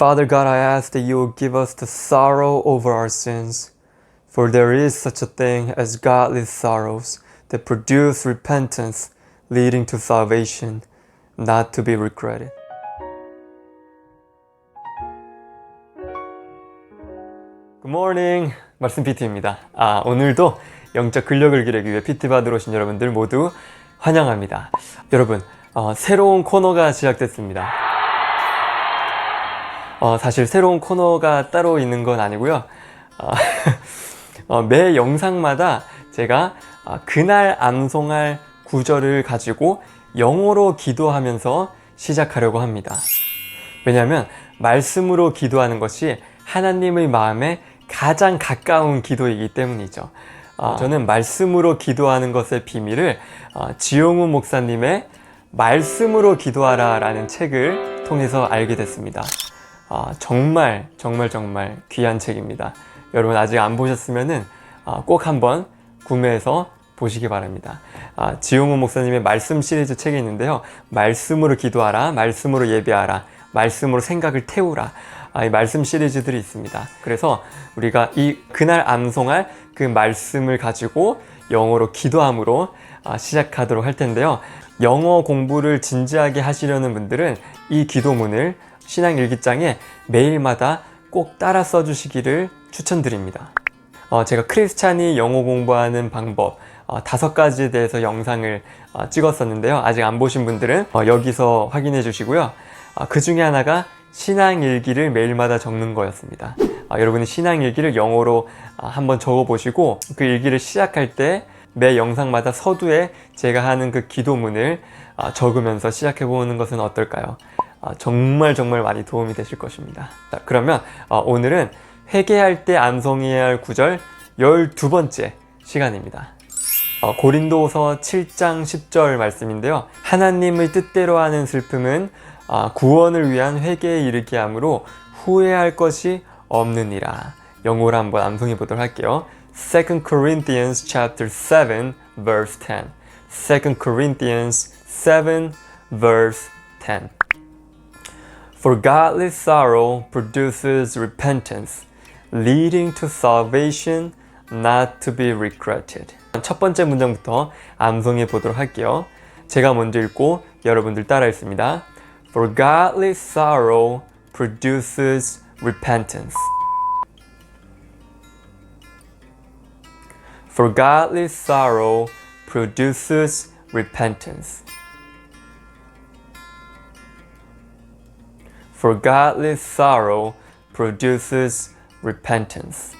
Father God, I ask that you will give us the sorrow over our sins, for there is such a thing as godly sorrows that produce repentance, leading to salvation, not to be regretted. Good morning. 말씀 PT입니다. 아, 오늘도 영적 근력을 기르기 위해 PT 받으러 오신 여러분들 모두 환영합니다. 여러분, 어, 새로운 코너가 시작됐습니다. 어, 사실 새로운 코너가 따로 있는 건 아니고요. 어, 어, 매 영상마다 제가 어, 그날 암송할 구절을 가지고 영어로 기도하면서 시작하려고 합니다. 왜냐하면 말씀으로 기도하는 것이 하나님의 마음에 가장 가까운 기도이기 때문이죠. 어, 저는 말씀으로 기도하는 것의 비밀을 어, 지용우 목사님의 말씀으로 기도하라 라는 책을 통해서 알게 됐습니다. 어, 정말 정말 정말 귀한 책입니다. 여러분 아직 안 보셨으면은 어, 꼭 한번 구매해서 보시기 바랍니다. 아, 지용우 목사님의 말씀 시리즈 책이 있는데요. 말씀으로 기도하라, 말씀으로 예배하라, 말씀으로 생각을 태우라. 아, 이 말씀 시리즈들이 있습니다. 그래서 우리가 이 그날 암송할 그 말씀을 가지고 영어로 기도함으로 아, 시작하도록 할 텐데요. 영어 공부를 진지하게 하시려는 분들은 이 기도문을 신앙 일기장에 매일마다 꼭 따라 써주시기를 추천드립니다. 어, 제가 크리스찬이 영어 공부하는 방법 어, 다섯 가지에 대해서 영상을 어, 찍었었는데요. 아직 안 보신 분들은 어, 여기서 확인해 주시고요. 어, 그 중에 하나가 신앙 일기를 매일마다 적는 거였습니다. 어, 여러분이 신앙 일기를 영어로 어, 한번 적어 보시고 그 일기를 시작할 때 매 영상마다 서두에 제가 하는 그 기도문을 어, 적으면서 시작해 보는 것은 어떨까요? 어, 정말 정말 많이 도움이 되실 것입니다. 자, 그러면 어, 오늘은 회개할 때 암송해야 할 구절 12번째 시간입니다. 어, 고린도서 7장 10절 말씀인데요. 하나님의 뜻대로 하는 슬픔은 아, 구원을 위한 회개에 이르게 하므로 후회할 것이 없느니라. 영어로 한번 암송해 보도록 할게요. 2 Corinthians chapter 7 verse 10. 2 Corinthians 7 verse 10. For godly sorrow produces repentance, leading to salvation, not to be regretted. 첫 번째 문장부터 암송해 보도록 할게요. 제가 먼저 읽고 여러분들 따라 읽습니다. For godly sorrow produces repentance. For godly sorrow produces repentance. For godly sorrow produces repentance.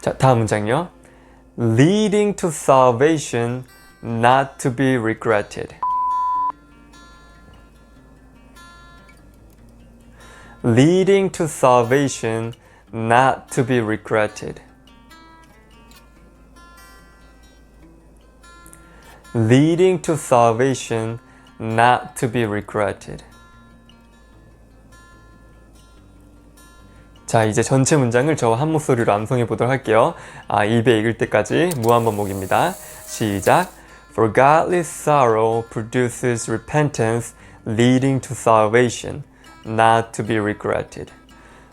자, 다음 문장요. Leading to salvation, not to be regretted. Leading to salvation, not to be regretted. Leading to salvation, not to be regretted. 자, 이제 전체 문장을 저와 한 목소리로 암송해 보도록 할게요. 아, 입에 익을 때까지 무한 반복입니다. 시작. For godly sorrow produces repentance, leading to salvation, not to be regretted.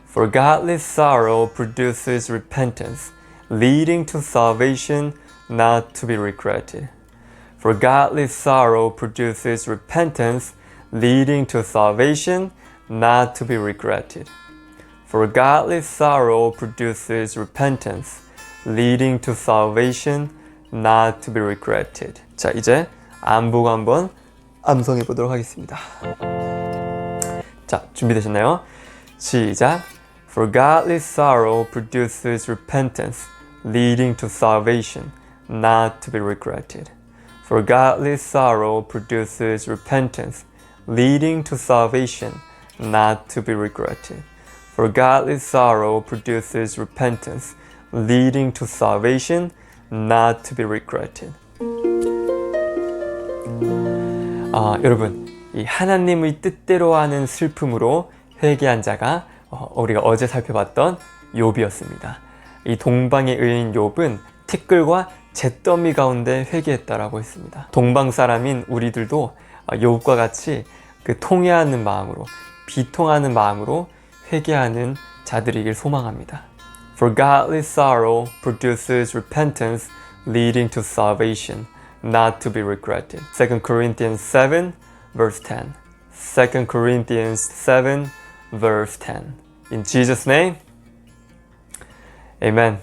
For godly sorrow produces repentance, leading to salvation, not to be regretted. For godly sorrow produces repentance, leading to salvation, not to be regretted. For godly sorrow produces repentance, leading to salvation, not to be regretted. 자, 이제 안보고 한번 암송해 보도록 하겠습니다. 자, 준비되셨나요? 시작. For godly sorrow produces repentance, leading to salvation, not to be regretted. For godly sorrow produces repentance, leading to salvation, not to be regretted. For godly sorrow produces repentance, leading to salvation, not to be regretted. 아, 여러분, 이 하나님의 뜻대로 하는 슬픔으로 회개한 자가 어, 우리가 어제 살펴봤던 욥이었습니다. 이 동방의 의인 욥은 티끌과 잿더미 가운데 회개했다라고 했습니다. 동방 사람인 우리들도 어, 욥과 같이 그 통회하는 마음으로 비통하는 마음으로 회개하는 자들이길 소망합니다. For godly sorrow produces repentance leading to salvation, not to be regretted. 2 Corinthians 7 verse 10. 2 Corinthians 7 verse 10. In Jesus name. Amen.